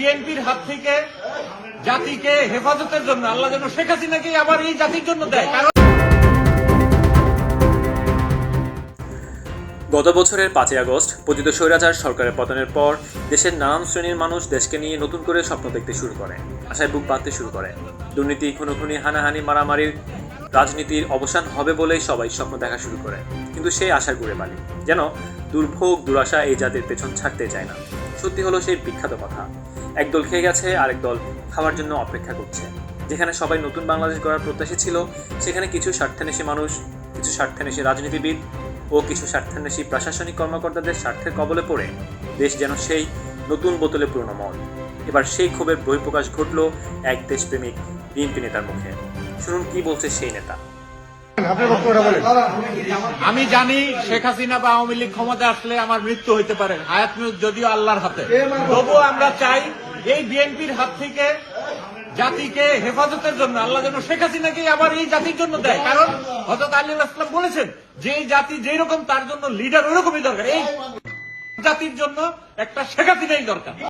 বিএনপির হাত থেকে জাতিকে হেফাজতের জন্য, আল্লাহ যেন শেখ হাসিনাকে আবার এই জাতির জন্য দেয়। কারণ গত বছরের পাঁচই আগস্ট, পতিত স্বৈরাচার সরকারের পতনের পর দেশের নানান শ্রেণির মানুষ দেশকে নিয়ে নতুন করে স্বপ্ন দেখতে শুরু করে, আশায় বুক বাঁধতে শুরু করে। দুর্নীতি, খুনোখুনি, হানাহানি, মারামারির রাজনীতির অবসান হবে বলেই সবাই স্বপ্ন দেখা শুরু করে। কিন্তু সেই আশার ঘুরে বালি, যেন দুর্ভোগ, দুরাশা এই জাতির পেছন ছাড়তে চায় না। সত্যি হলো সেই বিখ্যাত কথা। একদল খেয়ে গেছে, আরেক দল খাওয়ার জন্য অপেক্ষা করছে। যেখানে সবাই নতুন বাংলাদেশ গড়ার প্রত্যাশী ছিল, সেখানে কিছু স্বার্থান্বেষী মানুষ, কিছু স্বার্থান্বেষী রাজনীতিবিদ ও কিছু স্বার্থান্বেষী প্রশাসনিক কর্মকর্তাদের স্বার্থের কবলে পড়ে দেশ যেন সেই নতুন বোতলে পুরনো মল। এবার সেই ক্ষোভের বহিঃপ্রকাশ ঘটল এক দেশপ্রেমিক বিএনপি নেতার মুখে। শুনুন কি বলছে সেই নেতা। আমি জানি শেখ হাসিনা বা আওয়ামী লীগ ক্ষমতা আসলে আমার মৃত্যু হইতে পারে, হায়াত মৃত্যু যদিও আল্লাহর হাতে। তবুও আমরা চাই এই বিএনপির হাত থেকে জাতিকে হেফাজতের জন্য, আল্লাহ যেন শেখ হাসিনাকে আবার এই জাতির জন্য দেয়। কারণ হজরত আলী আসলাম বলেছেন, যে জাতি যেই রকম তার জন্য লিডার ওই রকমই দরকার। এই জাতির জন্য একটা শেখ হাসিনাই দরকার।